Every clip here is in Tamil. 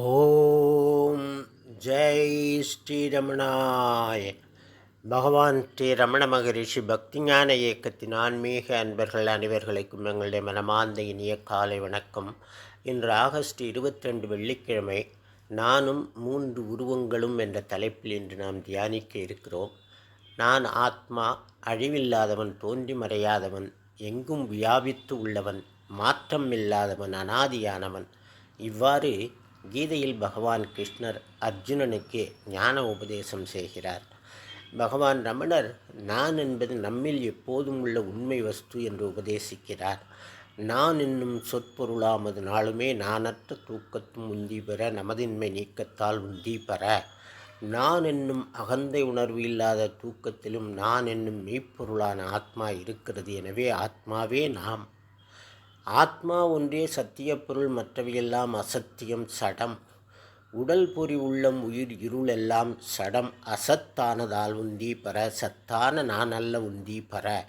ஓம் ஜெய் ஸ்ரீரமணாய பகவான் ஸ்ரீ ரமண மகரிஷி பக்திஞான இயக்கத்தின் ஆன்மீக அன்பர்கள் அனைவர்களுக்கும் எங்களுடைய மனமார்ந்த இனிய காலை வணக்கம். இன்று ஆகஸ்ட் இருபத்தி ரெண்டு வெள்ளிக்கிழமை நானும் மூன்று உருவங்களும் என்ற தலைப்பில் இன்று நாம் தியானிக்க இருக்கிறோம். நான் ஆத்மா அழிவில்லாதவன் தோன்றி மறையாதவன் எங்கும் வியாபித்து உள்ளவன் மாற்றம் இல்லாதவன் அனாதியானவன் இவ்வாறு கீதையில் பகவான் கிருஷ்ணர் அர்ஜுனனுக்கு ஞான உபதேசம் செய்கிறார். பகவான் ரமணர் நான் என்பது நம்மில் எப்போதும் உள்ள உண்மை வஸ்து என்று உபதேசிக்கிறார். நான் என்னும் சொற்பொருளாமது நாளுமே நானற்ற தூக்கத்தும் உந்தி பெற நமதின்மை நீக்கத்தால் உந்தி பெற. நான் என்னும் அகந்தை உணர்வு இல்லாத தூக்கத்திலும் நான் என்னும் மெய்ப்பொருளான ஆத்மா இருக்கிறது. எனவே ஆத்மாவே நாம். ஆத்மா ஒன்றே சத்திய பொருள் மற்றவையெல்லாம் அசத்தியம் சடம். உடல் பொறி உள்ளம் உயிர் இருள் எல்லாம் சடம். அசத்தானதால் உந்தி பெற சத்தான நான் அல்ல உந்தி பெற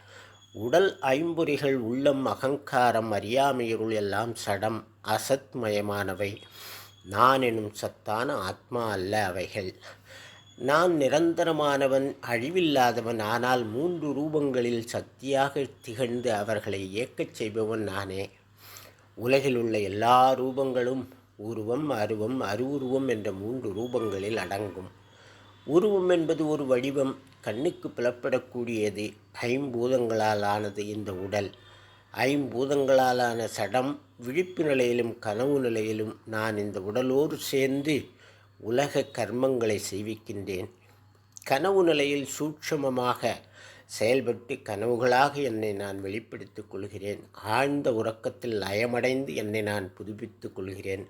உடல் ஐம்பொறிகள் உள்ளம் அகங்காரம் அறியாமையிருள் எல்லாம் சடம் அசத்மயமானவை. நான் எனும் சத்தான ஆத்மா அல்ல அவைகள். நான் நிரந்தரமானவன் அழிவில்லாதவன் ஆனால் மூன்று ரூபங்களில் சக்தியாக திகழ்ந்து அவர்களை இயக்கச் செய்பவன் நானே. உலகில் உள்ள எல்லா ரூபங்களும் உருவம் அருவம் அருவுருவம் என்ற மூன்று ரூபங்களில் அடங்கும். உருவம் என்பது ஒரு வடிவம் கண்ணுக்கு புலப்படக்கூடியது ஐம்பூதங்களால் ஆனது இந்த உடல். ஐம்பூதங்களாலான சடம் விழிப்பு நிலையிலும் கனவு நிலையிலும் நான் இந்த உடலோடு சேர்ந்து உலக கர்மங்களை செய்விக்கின்றேன். கனவு நிலையில் சூட்சமமாக செயல்பட்டு கனவுகளாக என்னை நான் வெளிப்படுத்திக் கொள்கிறேன். ஆழ்ந்த உறக்கத்தில் லயமடைந்து என்னை நான் புதுப்பித்துக் கொள்கிறேன்.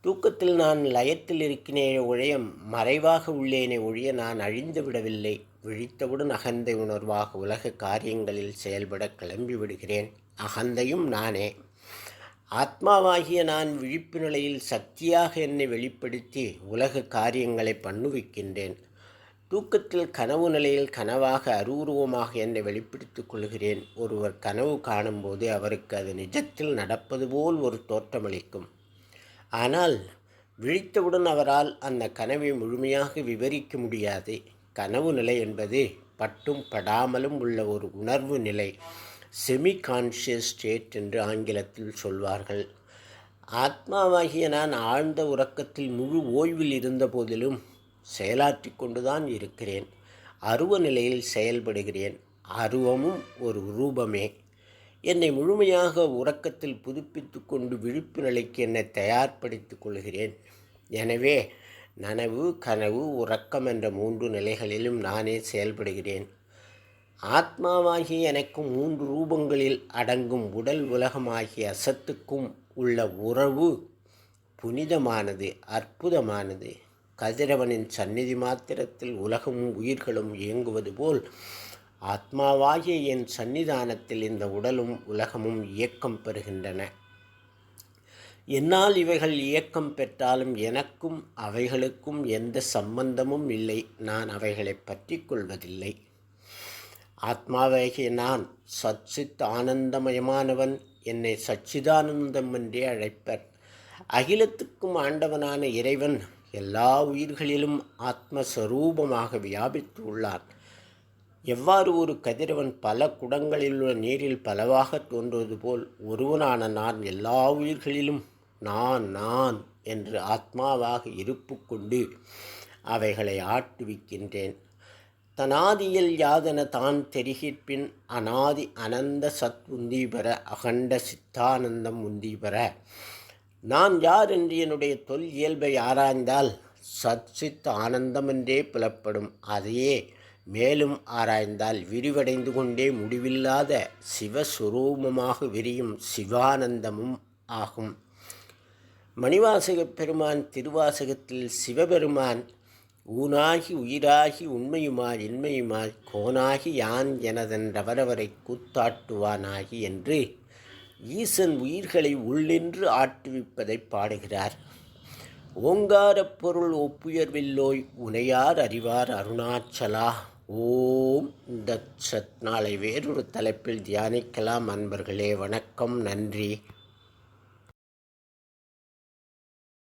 தூக்கத்தில் நான் லயத்தில் இருக்கினேன் ஒழிய மறைவாக உள்ளேனே ஒழிய நான் அழிந்து விடவில்லை. விழித்தவுடன் அகந்தை உணர்வாக உலக காரியங்களில் செயல்பட கிளம்பி விடுகிறேன் அகந்தையும் நானே. ஆத்மாவாகிய நான் விழிப்பு நிலையில் சக்தியாக என்னை வெளிப்படுத்தி உலக காரியங்களை பண்ணுவிக்கின்றேன். தூக்கத்தில் கனவு நிலையில் கனவாக அருவுருவமாக என்னை வெளிப்படுத்திக் கொள்கிறேன். ஒருவர் கனவு காணும்போது அவருக்கு அது நிஜத்தில் நடப்பது போல் ஒரு தோற்றமளிக்கும். ஆனால் விழித்தவுடன் அவரால் அந்த கனவை முழுமையாக விவரிக்க முடியாது. கனவு நிலை என்பது பட்டும் படாமலும் உள்ள ஒரு உணர்வு நிலை. செமி கான்ஷியஸ் ஸ்டேட் என்று ஆங்கிலத்தில் சொல்வார்கள். ஆத்மாவாகிய நான் ஆழ்ந்த உறக்கத்தில் முழு ஓய்வில் இருந்த போதிலும் செயலாற்றி கொண்டுதான் இருக்கிறேன். அருவ நிலையில் செயல்படுகிறேன். அருவமும் ஒரு ரூபமே. என்னை முழுமையாக உறக்கத்தில் புதுப்பித்து கொண்டு விழிப்பு நிலைக்கு என்னை தயார்படுத்திக் கொள்கிறேன். எனவே நனவு கனவு உறக்கம் என்ற மூன்று நிலைகளிலும் நானே செயல்படுகிறேன். ஆத்மாவாகிய எனக்கும் மூன்று ரூபங்களில் அடங்கும் உடல் உலகமாகிய அசத்துக்கும் உள்ள உறவு புனிதமானது அற்புதமானது. கதிரவனின் சந்நிதி மாத்திரத்தில் உலகமும் உயிர்களும் இயங்குவது போல் ஆத்மாவாகிய என் சன்னிதானத்தில் இந்த உடலும் உலகமும் இயக்கம் பெறுகின்றன. என்னால் இவைகள் இயக்கம் பெற்றாலும் எனக்கும் அவைகளுக்கும் எந்த சம்பந்தமும் இல்லை. நான் அவைகளை பற்றி கொள்வதில்லை. ஆத்மாவாகிய நான் சச்சித் ஆனந்தமயமானவன் என்னை சச்சிதானந்தம் என்றே அழைப்பர். அகிலத்துக்கும் ஆண்டவனான இறைவன் எல்லா உயிர்களிலும் ஆத்மஸ்வரூபமாக வியாபித்து உள்ளான் எவ்வாறு ஒரு கதிரவன் பல குடங்களில் உள்ள நீரில் பலவாக தோன்றுவது போல் ஒருவனான நான் எல்லா உயிர்களிலும் நான் நான் என்று ஆத்மாவாக இருப்பு கொண்டு அவைகளை ஆட்டுவிக்கின்றேன். தனாதியில் யாதென தான் தெரிகிற்பின் அனாதி அனந்த சத் உந்தி பெற அகண்ட சித்தானந்தம் உந்தி பெற நான் யார் என்று என்னுடைய தொல் இயல்பை ஆராய்ந்தால் சத் சித் ஆனந்தம் என்றே புலப்படும். அதையே மேலும் ஆராய்ந்தால் விரிவடைந்து கொண்டே முடிவில்லாத சிவஸ்வரூபமாக விரியும் சிவானந்தமும் ஆகும். மணிவாசக பெருமான் திருவாசகத்தில் சிவபெருமான் ஊனாகி உயிராகி உண்மையுமாய் இன்மையுமாய் கோனாகி யான் எனதென்றவரவரை கூத்தாட்டுவானாகி என்று ஈசன் உயிர்களை உள்ளின்று ஆட்டுவிப்பதை பாடுகிறார். ஓங்காரப் பொருள் ஒப்புயர்வில்லோய் உனையார் அறிவார் அருணாச்சலா. ஓம் தத் சத் நாளை வேறொரு தலைப்பில் தியானிக்கலாம் அன்பர்களே. வணக்கம். நன்றி.